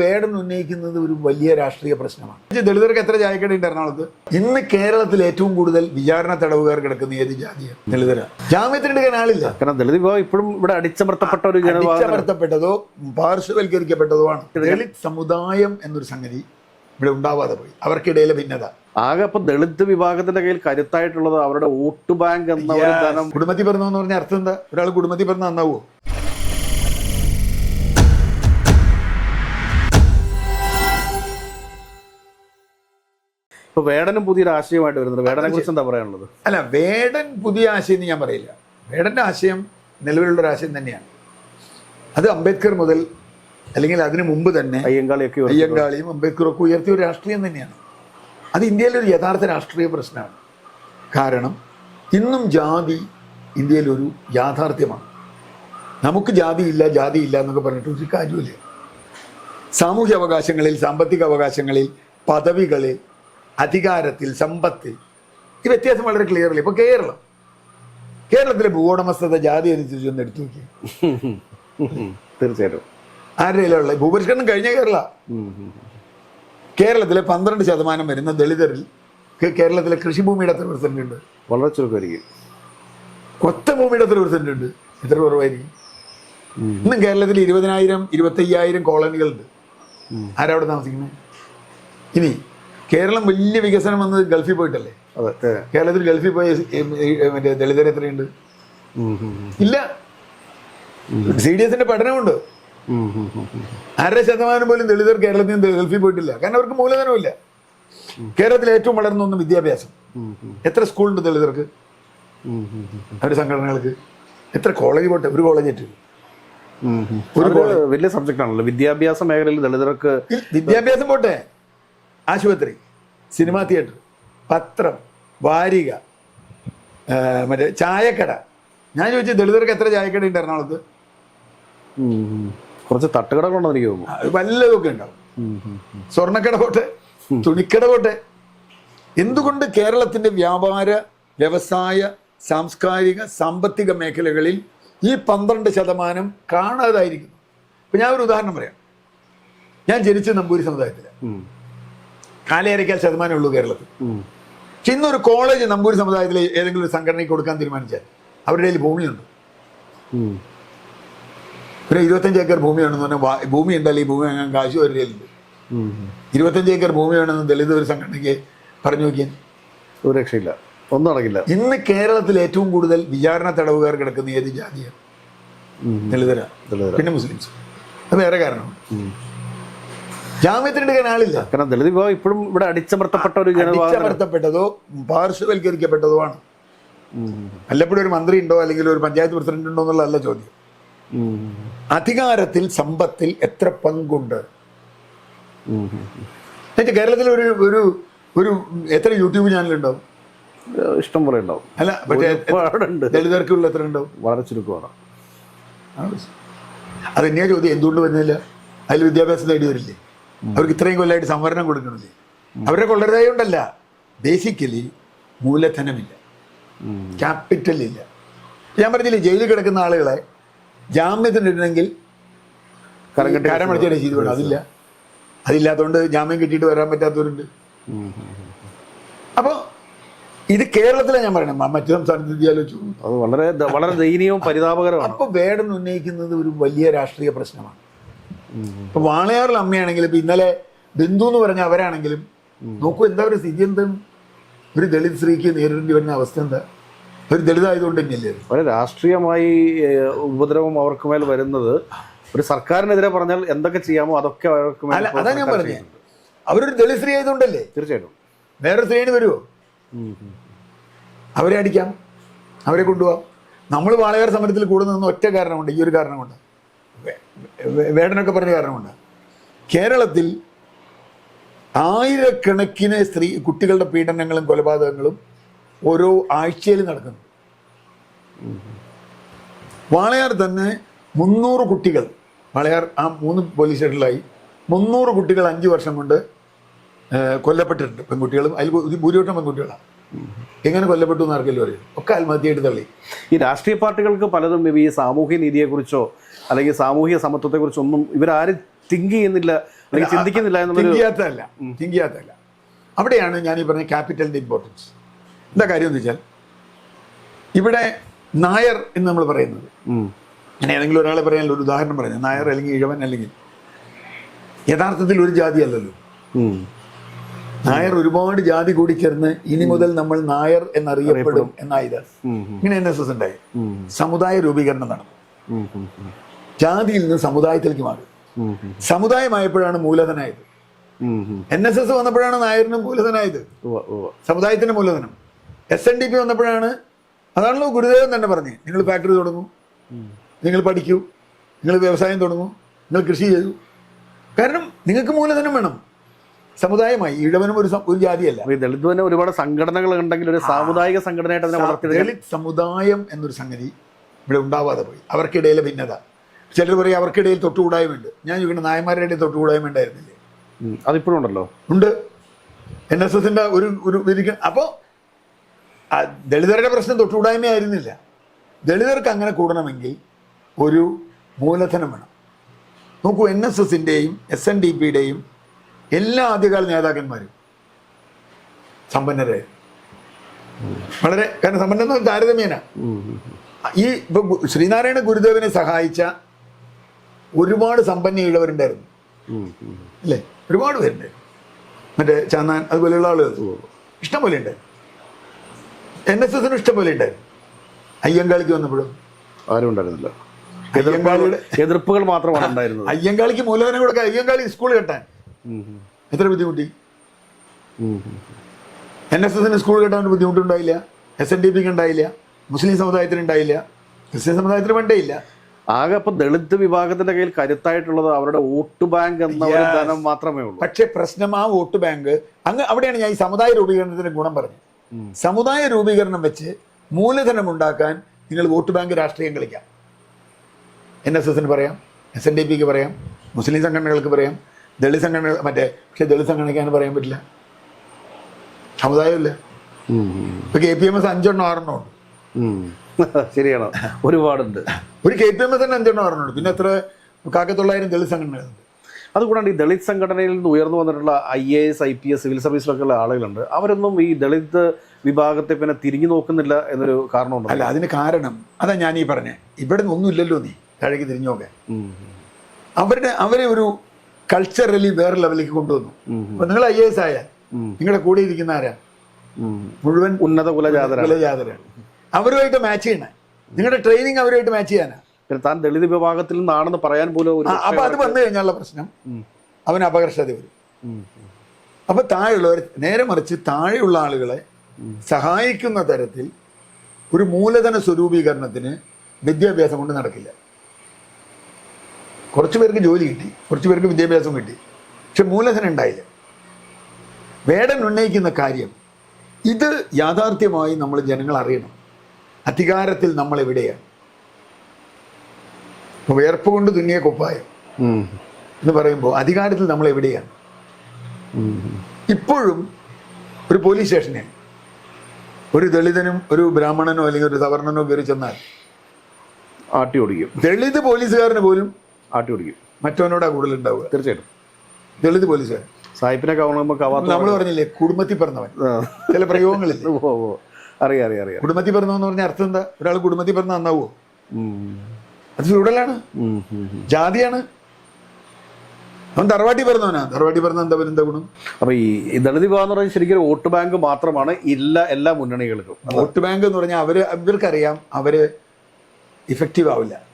വേടൻ ഉന്നയിക്കുന്നത് ഒരു വലിയ രാഷ്ട്രീയ പ്രശ്നമാണ്. ദളിതർക്ക് എത്ര ചായക്കടയുണ്ട് എറണാകുളത്ത്? ഇന്ന് കേരളത്തിൽ ഏറ്റവും കൂടുതൽ വിചാരണ തടവുകാർ കിടക്കുന്ന ഏത് ജാതിയാണ്? ദളിതര. ജാമ്യത്തിനെടുക്കാൻ ആളില്ല. കാരണം ദളിത് വിഭാഗം ഇപ്പോഴും ഇവിടെ അടിച്ചമർത്തപ്പെട്ട ഒരു അടിച്ചമർത്തപ്പെട്ടതോ പാർശ്വവൽക്കരിക്കപ്പെട്ടതോ ആണ് ദളിത് സമുദായം എന്നൊരു സംഗതി ഇവിടെ ഉണ്ടാവാതെ പോയി. അവർക്കിടയിലെ ഭിന്നത. ആകെ അപ്പൊ ദളിത് വിഭാഗത്തിന്റെ കയ്യിൽ കരുത്തായിട്ടുള്ളത് അവരുടെ വോട്ട് ബാങ്ക് എന്ന കുടുംബത്തിൽ പിറന്നു എന്ന് പറഞ്ഞ അർത്ഥം എന്താ? ഒരാൾ കുടുംബത്തിൽ പിറന്ന നന്നാവോ? ഇപ്പൊ വേടനും പുതിയൊരു ആശയമായിട്ട് വരുന്നത് വേടനെ കുറിച്ച് എന്താ പറയാനുള്ളത്? അല്ല വേടൻ പുതിയ ആശയം എന്ന് ഞാൻ പറയില്ല. വേടന്റെ ആശയം നിലവിലുള്ള ഒരു ആശയം തന്നെയാണ്. അത് അംബേദ്കർ മുതൽ അല്ലെങ്കിൽ അതിനു മുമ്പ് തന്നെ അയ്യങ്കാളിയൊക്കെ അയ്യങ്കാളിയും അംബേദ്കറും ഒക്കെ ഉയർത്തിയ ഒരു രാഷ്ട്രീയം തന്നെയാണ്. അത് ഇന്ത്യയിലെ ഒരു യഥാർത്ഥ രാഷ്ട്രീയ പ്രശ്നമാണ്. കാരണം ഇന്നും ജാതി ഇന്ത്യയിലൊരു യാഥാർത്ഥ്യമാണ്. നമുക്ക് ജാതിയില്ല ജാതിയില്ല എന്നൊക്കെ പറഞ്ഞിട്ട് ഒരു കാര്യമില്ല സാമൂഹ്യ അവകാശങ്ങളിൽ സാമ്പത്തിക അവകാശങ്ങളിൽ പദവികളിൽ അധികാരത്തിൽ സമ്പത്തിൽ ഈ വ്യത്യാസം വളരെ ക്ലിയർ അല്ലേ ഇപ്പൊ കേരളം. കേരളത്തിലെ ഭൂവുടമസ്ഥത ജാതി അനുസരിച്ച് ഒന്ന് എടുത്തു നോക്കി തീർച്ചയായിട്ടും. ആരുടെ ഭൂപരിഷ്കരണം കഴിഞ്ഞ കേരള. കേരളത്തിലെ പന്ത്രണ്ട് ശതമാനം വരുന്ന ദളിതരിൽ കേരളത്തിലെ കൃഷിഭൂമിയുടെ എത്ര പെർസെന്റ് ഉണ്ട്? വളരെ ചുരുക്കമായിരിക്കും. കൊത്ത ഭൂമിയുടെ എത്ര പെർസെന്റ് ഉണ്ട്? എത്ര കുറവായിരിക്കും? ഇന്നും കേരളത്തിൽ ഇരുപതിനായിരം ഇരുപത്തയ്യായിരം കോളനികളുണ്ട്. ആരവിടെ താമസിക്കുന്നത്? ഇനി കേരളം വലിയ വികസനം വന്നത് ഗൾഫിൽ പോയിട്ടല്ലേ? കേരളത്തിൽ ഗൾഫിൽ പോയ മറ്റേ ദളിതർ എത്രയുണ്ട്. ഇല്ല. സി ഡി എസിന്റെ പഠനമുണ്ട്. അര ശതമാനം പോലും ദളിതർ കേരളത്തിൽ നിന്ന് ഗൾഫിൽ പോയിട്ടില്ല. കാരണം അവർക്ക് മൂലധനമില്ല. കേരളത്തിൽ ഏറ്റവും വളർന്ന ഒന്ന് വിദ്യാഭ്യാസം. എത്ര സ്കൂളുണ്ട് ദളിതർക്ക്. അവരുടെ സംഘടനകൾക്ക്. എത്ര കോളേജ് പോട്ടെ? ഒരു കോളേജ് ആയിട്ട് ഉം, ഉം. അതൊരു വലിയ സബ്ജക്റ്റ് ആണല്ലോ. വിദ്യാഭ്യാസ മേഖലയിൽ ദളിതർക്ക് വിദ്യാഭ്യാസം പോട്ടെ? ആശുപത്രി. സിനിമാ തിയേറ്റർ പത്രം വാരിക മറ്റേ ചായക്കട. ഞാൻ ചോദിച്ചു ദളിതർക്ക് എത്ര ചായക്കട ഉണ്ട് എറണാകുളത്ത്. കുറച്ച് തട്ടുകടകളുണ്ടെന്ന് എനിക്ക് തോന്നുന്നു. വല്ലതൊക്കെ ഉണ്ടാവും. സ്വർണക്കട പോട്ടെ തുണിക്കട പോട്ടെ. എന്തുകൊണ്ട് കേരളത്തിന്റെ വ്യാപാര വ്യവസായ സാംസ്കാരിക സാമ്പത്തിക മേഖലകളിൽ ഈ പന്ത്രണ്ട് ശതമാനം കാണാതായിരിക്കുന്നു? ഇപ്പൊ ഞാൻ ഒരു ഉദാഹരണം പറയാം. ഞാൻ ജനിച്ച നമ്പൂരി സമുദായത്തിലാണ്. കാലയരയ്ക്കാൽ ശതമാനമേ ഉള്ളൂ കേരളത്തിൽ. പക്ഷെ ഇന്നൊരു കോളേജ് നമ്പൂരി സമുദായത്തിലെ ഏതെങ്കിലും ഒരു സംഘടനയ്ക്ക് കൊടുക്കാൻ തീരുമാനിച്ചാൽ അവരുടെ കയ്യിൽ ഭൂമിയുണ്ട്. ഒരു ഇരുപത്തഞ്ച് ഏക്കർ ഭൂമിയാണെന്ന് പറഞ്ഞാൽ ഭൂമി ഉണ്ടല്ലോ ഈ ഭൂമി വാങ്ങാൻ കാശ് അവരുടെ കയ്യിലുണ്ട്. ഇരുപത്തഞ്ച് ഏക്കർ ഭൂമി വേണമെന്ന് ദളിത് ഒരു സംഘടനയ്ക്ക് പറഞ്ഞു നോക്കിയാൽ ഒരു രക്ഷയില്ല ഒന്നും നടക്കില്ല ഇന്ന് കേരളത്തിൽ ഏറ്റവും കൂടുതൽ വിചാരണ തടവുകാർ കിടക്കുന്ന ഏത് ജാതിയാണ്. ദളിതരാ. പിന്നെ മുസ്ലിംസ് അത് വേറെ കാരണമാണ്. ജാമ്യത്തിനെടുക്കാൻ ആളില്ല. കാരണം ദളിത് വിഭാഗം ഇപ്പോഴും ഇവിടെ അടിച്ചമർത്തപ്പെട്ട ഒരു അടിച്ചമർത്തപ്പെട്ടതോ പാർശ്വവൽക്കരിക്കപ്പെട്ടതോ ആണ്. വല്ലപ്പോഴും ഒരു മന്ത്രി ഉണ്ടോ അല്ലെങ്കിൽ ഒരു പഞ്ചായത്ത് പ്രസിഡന്റ് ഉണ്ടോ എന്നുള്ളതല്ല ചോദ്യം. അധികാരത്തിൽ സമ്പത്തിൽ എത്ര പങ്കുണ്ട്. കേരളത്തിൽ ഒരു ഒരു ഒരു എത്ര യൂട്യൂബ് ചാനൽ ഉണ്ടാവും ഇഷ്ടം പോലെ ഉണ്ടാവും. അല്ല പക്ഷേ ദളിതർക്കുള്ള എത്ര ഉണ്ടാവും? വളരെ ചുരുക്കമാണ്. അത് തന്നെയാ ചോദ്യം? എന്തുകൊണ്ട് വരുന്നില്ല? അതിൽ വിദ്യാഭ്യാസം നേടി വരില്ലേ? അവർക്ക് ഇത്രയും കൊല്ലമായിട്ട് സംവരണം കൊടുക്കണില്ലേ അവരെ കൊള്ളരുതായ കൊണ്ടല്ല ബേസിക്കലി മൂലധനമില്ല. ക്യാപിറ്റൽ ഇല്ല ഞാൻ പറഞ്ഞില്ലേ ജയിലിൽ കിടക്കുന്ന ആളുകളെ ജാമ്യത്തിനിടണമെങ്കിൽ കരം കെട്ടി കരമടിച്ചാലേ ചെയ്തു അതില്ല. അതില്ലാത്തതുകൊണ്ട് ജാമ്യം കിട്ടിയിട്ട് വരാൻ പറ്റാത്തവരുണ്ട്. അപ്പോൾ ഇത് കേരളത്തിലാണ് ഞാൻ പറയണം. മറ്റു സംസ്ഥാനത്ത് ആലോചിച്ചു വളരെ വളരെ ദയനീയവും പരിതാപകരമാണ് അപ്പോൾ വേടൻ ഉന്നയിക്കുന്നത് ഒരു വലിയ രാഷ്ട്രീയ പ്രശ്നമാണ്. ഇപ്പൊ വാളയാറിൽ അമ്മയാണെങ്കിലും ഇപ്പൊ ഇന്നലെ ബിന്ദു എന്ന് പറഞ്ഞ അവരാണെങ്കിലും നോക്കൂ എന്താ ഒരു സ്ഥിതി എന്താണ് ഒരു ദളിത് സ്ത്രീക്ക് നേരിടേണ്ടി വരുന്ന അവസ്ഥ എന്താ? ഒരു ദളിതായതുകൊണ്ട് തന്നെയല്ലേ അത്? രാഷ്ട്രീയമായി ഉപദ്രവം അവർക്ക് മേൽ വരുന്നത് ഒരു സർക്കാരിനെതിരെ പറഞ്ഞാൽ എന്തൊക്കെ ചെയ്യാമോ അതൊക്കെ അവർക്ക് മേൽ അതാ ഞാൻ പറഞ്ഞു. പറഞ്ഞത്. അവരൊരു ദളിത് സ്ത്രീ ആയതുകൊണ്ടല്ലേ? തീർച്ചയായിട്ടും. വേറൊരു സ്ത്രീന് വരുമോ. അവരെ അടിക്കാം. അവരെ കൊണ്ടുപോകാം നമ്മൾ വാളയാർ സമരത്തിൽ കൂടുന്നതെന്ന് ഒറ്റ കാരണമുണ്ട് ഈ ഒരു കാരണമുണ്ട്. വേടനൊക്കെ പറഞ്ഞ കാരണമുണ്ട്. കേരളത്തിൽ ആയിരക്കണക്കിന് സ്ത്രീ കുട്ടികളുടെ പീഡനങ്ങളും കൊലപാതകങ്ങളും ഓരോ ആഴ്ചയിൽ നടക്കുന്നു. വാളയാർ തന്നെ മുന്നൂറ് കുട്ടികൾ വാളയാർ ആ മൂന്ന് പോലീസ് സ്റ്റേഷനിലായി മുന്നൂറ് കുട്ടികൾ അഞ്ച് വർഷം കൊണ്ട് കൊല്ലപ്പെട്ടിട്ടുണ്ട്. പെൺകുട്ടികളും അതിൽ ഭൂരിപക്ഷം പെൺകുട്ടികളാണ്. എങ്ങനെ കൊല്ലപ്പെട്ടു എന്ന് ആർക്കെങ്കിലും അറിയാം? ഒക്കെ ആത്മഹത്യയായിട്ട് തള്ളി. ഈ രാഷ്ട്രീയ പാർട്ടികൾക്ക് പലതും ഈ സാമൂഹ്യ നീതിയെക്കുറിച്ചോ അല്ലെങ്കിൽ സാമൂഹ്യ സമത്വത്തെക്കുറിച്ചോ ഒന്നും ഇവരാരും തിങ്ക് ചെയ്യുന്നില്ല അല്ലെങ്കിൽ ചിന്തിക്കുന്നില്ല എന്നുള്ളത് തിങ്ക് ചെയ്യാത്തതല്ല തിങ്ക് അവിടെയാണ് ഞാൻ ഈ പറഞ്ഞ ക്യാപിറ്റലിന്റെ ഇമ്പോർട്ടൻസ് എന്താ കാര്യം എന്ന് വെച്ചാൽ ഇവിടെ നായർ എന്ന് നമ്മൾ പറയുന്നത്. ഞാൻ ഏതെങ്കിലും ഒരാളെ പറയാൻ ഒരു ഉദാഹരണം പറയാം. നായർ അല്ലെങ്കിൽ ഇഴവൻ അല്ലെങ്കിൽ യഥാർത്ഥത്തിൽ ഒരു ജാതി അല്ലല്ലോ. നായർ ഒരുപാട് ജാതി കൂടി ചേർന്ന് ഇനി മുതൽ നമ്മൾ നായർ എന്നറിയപ്പെടും എന്നായത്. ഇങ്ങനെ എൻ എസ് എസ് ഉണ്ടായി സമുദായ രൂപീകരണം നടന്നു. ജാതിയിൽ നിന്ന് സമുദായത്തിലേക്ക് മാറി. സമുദായമായപ്പോഴാണ് മൂലധനായത്. എൻ എസ് എസ് വന്നപ്പോഴാണ് നായരിനും മൂലധനായത്. സമുദായത്തിന്റെ മൂലധനം. എസ് എൻ ഡി പി വന്നപ്പോഴാണ് അതാണല്ലോ ഗുരുദേവൻ തന്നെ പറഞ്ഞു നിങ്ങൾ ഫാക്ടറി തുടങ്ങൂ. നിങ്ങൾ പഠിക്കൂ. നിങ്ങൾ വ്യവസായം തുടങ്ങൂ. നിങ്ങൾ കൃഷി ചെയ്യൂ. കാരണം നിങ്ങൾക്ക് മൂലധനം വേണം. സമുദായമായി ഇഴവനും ഒരു ഒരു ജാതിയല്ല. ദളിത് തന്നെ ഒരുപാട് സംഘടനകൾ ഉണ്ടെങ്കിൽ ഒരു സാമുദായിക സംഘടനയായിട്ട് അതിനെ ദളിത് സമുദായം എന്നൊരു സംഗതി ഇവിടെ ഉണ്ടാവാതെ പോയി. അവർക്കിടയിലെ ഭിന്നത. ചിലർ പറയും അവർക്കിടയിൽ തൊട്ടുകൂടായ്മയുണ്ട്. ഞാൻ ചോദിക്കുന്നത് നായന്മാരുടെ ഇടയിൽ തൊട്ടുകൂടായ്മ ഉണ്ടായിരുന്നില്ലേ. അതിപ്പോഴും ഉണ്ടല്ലോ. ഉണ്ട്. എൻ എസ് എസിന്റെ ഒരു ഒരു അപ്പോ അപ്പോൾ ദളിതരുടെ പ്രശ്നം തൊട്ടുകൂടായ്മ ആയിരുന്നില്ല. ദളിതർക്ക് അങ്ങനെ കൂടണമെങ്കിൽ ഒരു മൂലധനം വേണം. നോക്കൂ എൻ എസ് എസിന്റെയും എസ് എൻ ഡി പിയുടെയും എല്ലാ ആദ്യകാല നേതാക്കന്മാരും സമ്പന്നരെ. വളരെ കാരണം സമ്പന്നം താരതമ്യേന. ഈ ഇപ്പൊ ശ്രീനാരായണ ഗുരുദേവനെ സഹായിച്ച ഒരുപാട് സമ്പന്നയുള്ളവരുണ്ടായിരുന്നു. അല്ലേ? ഒരുപാട് പേരുണ്ട്. മറ്റേ ചാന്നാൻ അതുപോലെയുള്ള ആളുകൾ. ഇഷ്ടംപോലെ ഉണ്ട്. എൻ എസ് എസിനും ഇഷ്ടംപോലെ ഉണ്ട്. അയ്യങ്കാളിക്ക് വന്നപ്പോഴും. ആരും ഉണ്ടായിരുന്നില്ല. എതിർപ്പുകൾ മാത്രമാണ് ഉണ്ടായിരുന്നത്. അയ്യങ്കാളിക്ക് മൂലധനം കൊടുക്കാൻ അയ്യങ്കാളി സ്കൂൾ കെട്ടാൻ. എത്ര ബുദ്ധിമുട്ടി. എൻ എസ് എസിന് സ്കൂൾ കെട്ടാൻ ബുദ്ധിമുട്ടുണ്ടായില്ല. എസ് എൻ ഡി പിക്ക് ഉണ്ടായില്ല. മുസ്ലിം സമുദായത്തിന് ഉണ്ടായില്ല. ക്രിസ്ത്യൻ സമുദായത്തിന് വേണ്ടേ ഇല്ല. ആകെ ഇപ്പൊ ദളിത് വിഭാഗത്തിന്റെ കയ്യിൽ കരുത്തായിട്ടുള്ളത് അവരുടെ വോട്ട് ബാങ്ക് എന്ന ഒരു ധനം മാത്രമേ ഉള്ളൂ. പക്ഷേ പ്രശ്നം ആ വോട്ട് ബാങ്ക് അങ്ങ് അവിടെയാണ് ഞാൻ ഈ സമുദായ രൂപീകരണത്തിന്റെ ഗുണം പറഞ്ഞത്. സമുദായ രൂപീകരണം വെച്ച് മൂലധനം ഉണ്ടാക്കാൻ നിങ്ങൾ വോട്ട് ബാങ്ക് രാഷ്ട്രീയം കളിക്കാം. എൻ എസ് എസിന് പറയാം എസ് എൻ ഡി പിക്ക് പറയാം മുസ്ലിം സംഘടനകൾക്ക് പറയാം ദളിത് സംഘടന മറ്റേ പക്ഷെ ദളിത് സംഘടനയ്ക്കാണ് പറയാൻ പറ്റില്ല. സമുദായമില്ല. ഇപ്പൊ കെ പി എം എസ് അഞ്ചെണ്ണം ആറെണ്ണം ഉണ്ട്. ശരിയാണ്? ഒരുപാടുണ്ട്. ഒരു കെ പി എം എസ് തന്നെ അഞ്ചെണ്ണം ആറെണ്ണം ഉണ്ട്. പിന്നെ എത്ര കാക്കത്തൊള്ളായിരം ദളിത് സംഘടനകളുണ്ട് അതുകൂടാണ്ട് ഈ ദളിത് സംഘടനയിൽ നിന്ന് ഉയർന്നു വന്നിട്ടുള്ള I A S I P S civil സർവീസിലൊക്കെ ഉള്ള ആളുകളുണ്ട്. അവരൊന്നും ഈ ദളിത് വിഭാഗത്തെ പിന്നെ തിരിഞ്ഞു നോക്കുന്നില്ല എന്നൊരു കാരണമുണ്ട്? അല്ല അതിന് കാരണം അതാ ഞാൻ ഈ പറഞ്ഞേ. ഇവിടെ നിന്ന് ഒന്നുമില്ലല്ലോ നീ. താഴേക്ക് തിരിഞ്ഞു നോക്കാൻ അവരുടെ അവരെ ഒരു കൾച്ചറലി വേറെ ലെവലിലേക്ക് കൊണ്ടുവന്നു. അപ്പൊ നിങ്ങൾ ഐ എസ് ആയ നിങ്ങളുടെ കൂടെ ഇരിക്കുന്ന ആരാ? മുഴുവൻ ഉന്നത കുലജാതരാണ്. അവരുമായിട്ട് മാച്ച് ചെയ്യണേ. നിങ്ങളുടെ ട്രെയിനിങ് അവരുമായിട്ട് മാച്ച് ചെയ്യാനാ? താൻ ദളിത് വിഭാഗത്തിൽ നിന്നാണെന്ന് പറയാൻ പോലും അപ്പൊ അത് വന്നു കഴിഞ്ഞാലുള്ള പ്രശ്നം. അവൻ അവന് അപകർഷത വരും അപ്പൊ താഴെയുള്ളവർ നേരെ മറിച്ച് താഴെയുള്ള ആളുകളെ സഹായിക്കുന്ന തരത്തിൽ ഒരു മൂലധന സ്വരൂപീകരണത്തിന് വിദ്യാഭ്യാസം കൊണ്ട് നടക്കില്ല. കുറച്ച് പേർക്ക് ജോലി കിട്ടി കുറച്ച് പേർക്ക് വിദ്യാഭ്യാസം കിട്ടി. പക്ഷെ മൂലധനം ഉണ്ടായില്ല. വേടൻ ഉന്നയിക്കുന്ന കാര്യം ഇത് യാഥാർത്ഥ്യമായി നമ്മൾ ജനങ്ങൾ അറിയണം. അധികാരത്തിൽ നമ്മൾ എവിടെയാണ്? വേർപ്പ് കൊണ്ട് തുന്നിയ കുപ്പായം എന്ന് പറയുമ്പോൾ അധികാരത്തിൽ നമ്മൾ എവിടെയാണ്? ഇപ്പോഴും ഒരു പോലീസ് സ്റ്റേഷനിൽ ഒരു ദളിതനും ഒരു ബ്രാഹ്മണനോ അല്ലെങ്കിൽ ഒരു സവർണനോ കയറി ചെന്നാൽ ആട്ടി ഓടിക്കും. ദളിത് പോലീസുകാരന് പോലും ആട്ടി ഓടിക്കും മറ്റവനോടാ കൂടുതൽ ഉണ്ടാവുക തീർച്ചയായിട്ടും. ദളിത് പോലീസ്. സായിപ്പിനെ കാണുമ്പോൾ കവാത്ത നമ്മൾ പറഞ്ഞില്ലേ കുടുംബത്തിൽ പിറന്നവൻ. ചില പ്രയോഗങ്ങളില്ലേ? ഓ ഓ. അറിയാം അറിയാം അറിയാം. കുടുംബത്തിൽ പിറന്നവെന്ന് പറഞ്ഞ അർത്ഥം എന്താ? ഒരാൾ കുടുംബത്തിൽ പിറന്ന നന്നാവോ അത് ഫ്യൂഡലാണ്. ഉം. ജാതിയാണ്. അവൻ തറവാട്ടി പറഞ്ഞവനാ തറവാട്ടി പറഞ്ഞ എന്താ എന്താ ഗുണം? അപ്പൊ ഈ ഈ ദളിത് വിഭാഗം എന്ന് പറഞ്ഞാൽ ശരിക്കും വോട്ട് ബാങ്ക് മാത്രമാണ് എല്ലാ എല്ലാ മുന്നണികൾക്കും വോട്ട് ബാങ്ക് എന്ന് പറഞ്ഞാൽ അവർ ഇവർക്കറിയാം അവർ ഇഫക്റ്റീവ് ആവില്ല.